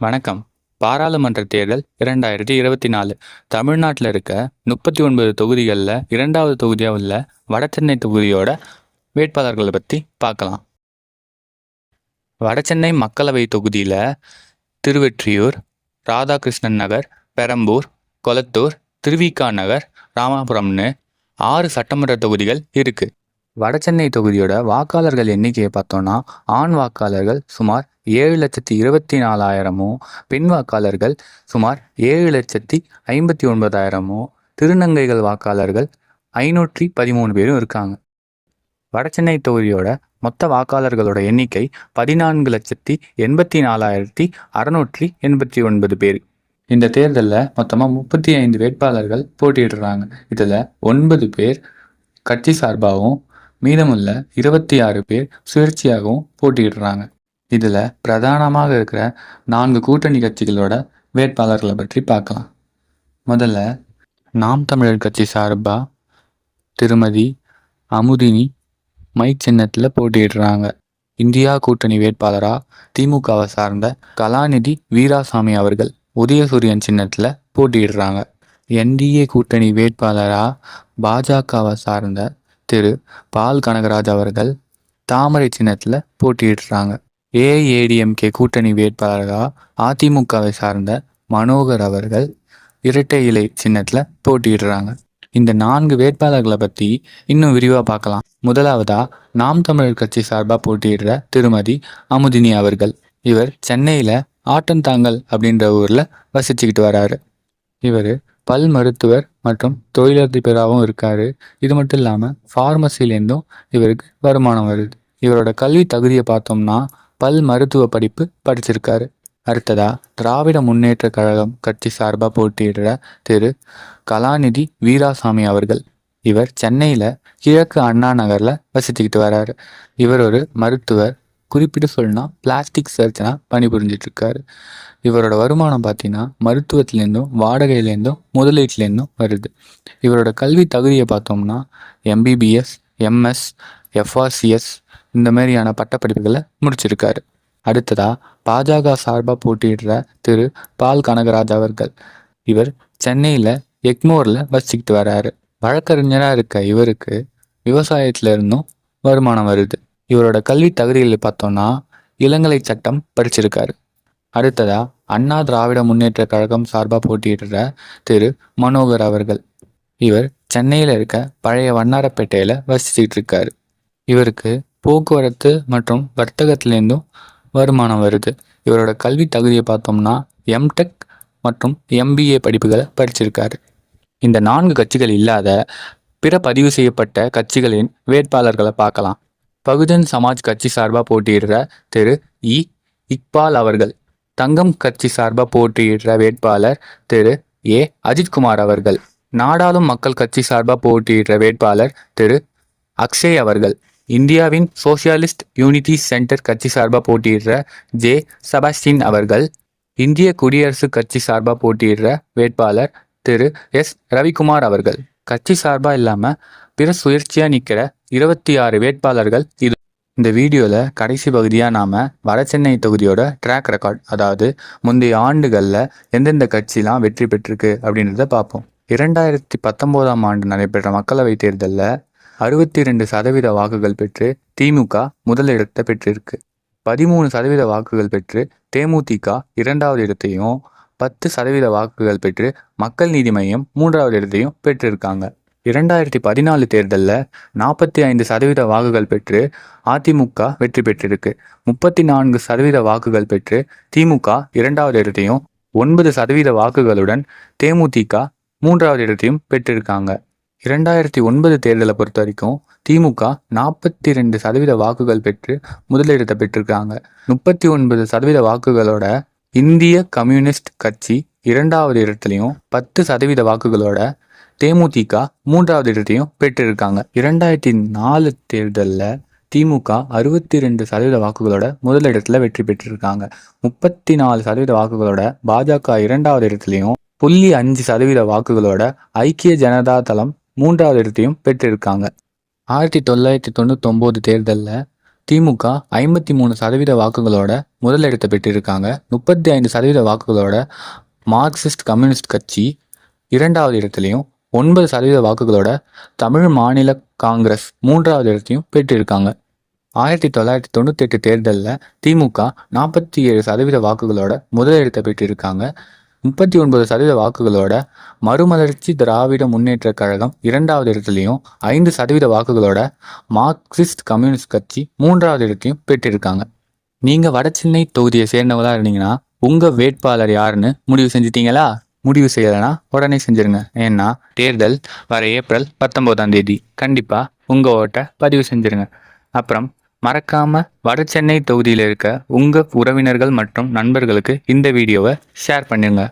வணக்கம். பாராளுமன்ற தேர்தல் இரண்டாயிரத்தி இருபத்தி நாலு. தமிழ்நாட்டில் இருக்க முப்பத்தி ஒன்பது தொகுதிகளில் இரண்டாவது தொகுதியாக உள்ள வடசென்னை தொகுதியோட வேட்பாளர்களை பற்றி பார்க்கலாம். வடசென்னை மக்களவை தொகுதியில் திருவெற்றியூர் ராதாகிருஷ்ணன் நகர் பெரம்பூர் கொளத்தூர் திருவிகா நகர் ராமாபுரம்னு ஆறு சட்டமன்ற தொகுதிகள் இருக்குது வடசென்னை தொகுதியோட வாக்காளர்கள் எண்ணிக்கையை பார்த்தோன்னா ஆண் வாக்காளர்கள் சுமார் ஏழு லட்சத்தி இருபத்தி நாலாயிரமும் பெண் வாக்காளர்கள் சுமார் ஏழு லட்சத்தி ஐம்பத்தி ஒன்பதாயிரமும் திருநங்கைகள் வாக்காளர்கள் ஐநூற்றி பதிமூணு பேரும் இருக்காங்க. வடசென்னை தொகுதியோட மொத்த வாக்காளர்களோட எண்ணிக்கை பதினான்கு லட்சத்தி எண்பத்தி நாலாயிரத்தி அறநூற்றி எண்பத்தி ஒன்பது பேர். இந்த தேர்தலில் மொத்தமாக முப்பத்தி ஐந்து வேட்பாளர்கள் போட்டியிடுறாங்க. இதில் ஒன்பது பேர் கட்சி சார்பாகவும் மீதமுள்ள இருபத்தி ஆறு பேர் சுயேட்சையாகவும் போட்டியிடுறாங்க. இதில் பிரதானமாக இருக்கிற நான்கு கூட்டணி கட்சிகளோட வேட்பாளர்களை பற்றி பார்க்கலாம். முதல்ல நாம் தமிழர் கட்சி சார்பாக திருமதி அமுதினி மை சின்னத்தில் போட்டியிடுறாங்க. இந்தியா கூட்டணி வேட்பாளராக திமுகவை சார்ந்த கலாநிதி வீராசாமி அவர்கள் உதயசூரியன் சின்னத்தில் போட்டியிடுறாங்க. என்டிஏ கூட்டணி வேட்பாளராக பாஜகவை சார்ந்த திரு பால் கனகராஜ் அவர்கள் தாமரை சின்னத்தில் போட்டியிடுறாங்க. ஏஐஏடிஎம்கே கூட்டணி வேட்பாளராக அதிமுகவை சார்ந்த மனோகர் அவர்கள் இரட்டை இலை சின்னத்தில் போட்டியிடுறாங்க. இந்த நான்கு வேட்பாளர்களை பற்றி இன்னும் விரிவாக பார்க்கலாம். முதலாவதா நாம் தமிழர் கட்சி சார்பாக போட்டியிடுற திருமதி அமுதினி அவர்கள். இவர் சென்னையில் ஆட்டந்தாங்கல் அப்படின்ற ஊரில் வசிச்சுக்கிட்டு வராரு. இவர் பல் மருத்துவர் மற்றும் தொழிலதிபராகவும் இருக்கார். இது மட்டும் இல்லாமல் ஃபார்மசிலேருந்தும் இவருக்கு வருமானம் வருது. இவரோட கல்வி தகுதியை பார்த்தோம்னா பல் மருத்துவ படிப்பு படிச்சிருக்காரு. அடுத்ததா திராவிட முன்னேற்ற கழகம் கட்சி சார்பாக போட்டியிடுற திரு. கலாநிதி வீராசாமி அவர்கள். இவர் சென்னையில் கிழக்கு அண்ணா நகரில் வசித்துக்கிட்டு வராரு. இவர் ஒரு மருத்துவர். குறிப்பிட்டு சொல்லினா பிளாஸ்டிக் சர்ஜனாக பணிபுரிஞ்சிட்டு இருக்காரு இவரோட வருமானம் பார்த்தீங்கன்னா மருத்துவத்துலேருந்தும் வாடகையிலேருந்தும் முதலீட்டுலேருந்தும் வருது. இவரோட கல்வி தகுதியை பார்த்தோம்னா எம்பிபிஎஸ் எம்எஸ் எஃப்ஆர்சிஎஸ் இந்த மாதிரியான பட்டப்படிப்புகளை முடிச்சிருக்காரு. அடுத்ததா பாஜக சார்பாக போட்டியிடுற திரு. பால் கனகராஜ் அவர்கள். இவர் சென்னையில் எக்மோரில் வசிச்சுக்கிட்டு வராரு. வழக்கறிஞராக இருக்க இவருக்கு விவசாயத்துல இருந்தும் வருமானம் வருது. இவரோட கல்வி தகுதிகளை பார்த்தோம்னா இளங்கலை சட்டம் படிச்சிருக்காரு. அடுத்ததா அண்ணா திராவிட முன்னேற்ற கழகம் சார்பாக போட்டியிடுற திரு. மனோகர் அவர்கள். இவர் சென்னையில் இருக்க பழைய வண்ணாரப்பேட்டையில் வசிச்சுக்கிட்டு இருக்காரு. இவருக்கு போக்குவரத்து மற்றும் வர்த்தகத்திலேருந்தும் வருமானம் வருது. இவரோட கல்வி தகுதியை பார்த்தோம்னா எம்டெக் மற்றும் எம்பிஏ படிப்புகளை படிச்சிருக்காரு. இந்த நான்கு கட்சிகள் இல்லாத பிற பதிவு செய்யப்பட்ட கட்சிகளின் வேட்பாளர்களை பார்க்கலாம். பகுஜன் சமாஜ் கட்சி சார்பாக போட்டியிடுற திரு இ. இக்பால் அவர்கள் தங்கம் கட்சி சார்பாக போட்டியிடுற வேட்பாளர் திரு ஏ. அஜித்குமார் அவர்கள் நாடாளும் மக்கள் கட்சி சார்பாக போட்டியிடுற வேட்பாளர் திரு அக்ஷய் அவர்கள் இந்தியாவின் சோசியலிஸ்ட் யூனிட்டி சென்டர் கட்சி சார்பாக போட்டியிடுற ஜே. சபாஸ்டின் அவர்கள் இந்திய குடியரசுக் கட்சி சார்பாக போட்டியிடுற வேட்பாளர் திரு. எஸ். ரவிக்குமார் அவர்கள். கட்சி சார்பாக இல்லாமல் பிற சுயற்சியாக நிற்கிற இருபத்தி ஆறு வேட்பாளர்கள் இது. இந்த வீடியோவில் கடைசி பகுதியாக நாம் வடசென்னை தொகுதியோட ட்ராக் ரெக்கார்ட் அதாவது முந்தைய ஆண்டுகளில் எந்தெந்த கட்சிலாம் வெற்றி பெற்றிருக்கு அப்படின்றத பார்ப்போம். இரண்டாயிரத்தி பத்தொம்போதாம் ஆண்டு நடைபெற்ற மக்களவைத் தேர்தலில் அறுபத்தி ரெண்டு சதவீத வாக்குகள் பெற்று திமுக முதலிடத்தை பெற்றிருக்கு. பதிமூணு சதவீத வாக்குகள் பெற்று தேமுதிக இரண்டாவது இடத்தையும் பத்து சதவீத வாக்குகள் பெற்று மக்கள் நீதி மையம் மூன்றாவது இடத்தையும் பெற்றிருக்காங்க. இரண்டாயிரத்தி பதினாலு தேர்தலில் நாற்பத்தி ஐந்து சதவீத வாக்குகள் பெற்று அதிமுக வெற்றி பெற்றிருக்கு. முப்பத்தி நான்கு சதவீத வாக்குகள் பெற்று திமுக இரண்டாவது இடத்தையும் ஒன்பது சதவீத வாக்குகளுடன் தேமுதிக மூன்றாவது இடத்தையும் பெற்றிருக்காங்க. இரண்டாயிரத்தி ஒன்பது தேர்தலை பொறுத்த வரைக்கும் திமுக நாற்பத்தி ரெண்டு சதவீத வாக்குகள் பெற்று முதலிடத்தை பெற்றிருக்காங்க. முப்பத்தி ஒன்பது சதவீத வாக்குகளோட இந்திய கம்யூனிஸ்ட் கட்சி இரண்டாவது இடத்துலையும் பத்து சதவீத வாக்குகளோட தேமுதிக மூன்றாவது இடத்தையும் பெற்றிருக்காங்க. இரண்டாயிரத்தி நாலு தேர்தலில் திமுக அறுபத்தி ரெண்டு சதவீத வாக்குகளோட முதலிடத்துல வெற்றி பெற்றிருக்காங்க. முப்பத்தி நாலு சதவீத வாக்குகளோட பாஜக இரண்டாவது இடத்துலையும் புள்ளி அஞ்சு சதவீத வாக்குகளோட ஐக்கிய ஜனதா தளம் மூன்றாவது இடத்தையும் பெற்றிருக்காங்க. ஆயிரத்தி தொள்ளாயிரத்தி தொண்ணூத்தொம்போது தேர்தலில் திமுக ஐம்பத்தி மூணு சதவீத வாக்குகளோட முதலிடத்தை பெற்றிருக்காங்க. முப்பத்தி ஐந்து சதவீத வாக்குகளோட மார்க்சிஸ்ட் கம்யூனிஸ்ட் கட்சி இரண்டாவது இடத்துலையும் ஒன்பது சதவீத வாக்குகளோட தமிழ் மாநில காங்கிரஸ் மூன்றாவது இடத்தையும் பெற்றிருக்காங்க. ஆயிரத்தி தொள்ளாயிரத்தி தொண்ணூற்றி எட்டு தேர்தலில் திமுக நாற்பத்தி ஏழு சதவீத வாக்குகளோட முதலிடத்தை பெற்றிருக்காங்க. முப்பத்தி ஒன்பது சதவீத வாக்குகளோட மறுமலர்ச்சி திராவிட முன்னேற்ற கழகம் இரண்டாவது இடத்துலையும் ஐந்து சதவீத வாக்குகளோட மார்க்சிஸ்ட் கம்யூனிஸ்ட் கட்சி மூன்றாவது இடத்தையும் பெற்றிருக்காங்க. நீங்கள் வடசென்னை தொகுதியை சேர்ந்தவங்களா இருந்தீங்கன்னா உங்கள் வேட்பாளர் யாருன்னு முடிவு செஞ்சிட்டீங்களா? முடிவு செய்யலைன்னா உடனே செஞ்சிருங்க. ஏன்னா தேர்தல் வர ஏப்ரல் பத்தொம்போதாம் தேதி. கண்டிப்பாக உங்கள் ஓட்டை பதிவு செஞ்சிருங்க. அப்புறம் மறக்காம வடசென்னை தொகுதியில் இருக்க உங்கள் உறவினர்கள் மற்றும் நண்பர்களுக்கு இந்த வீடியோவை ஷேர் பண்ணுங்க.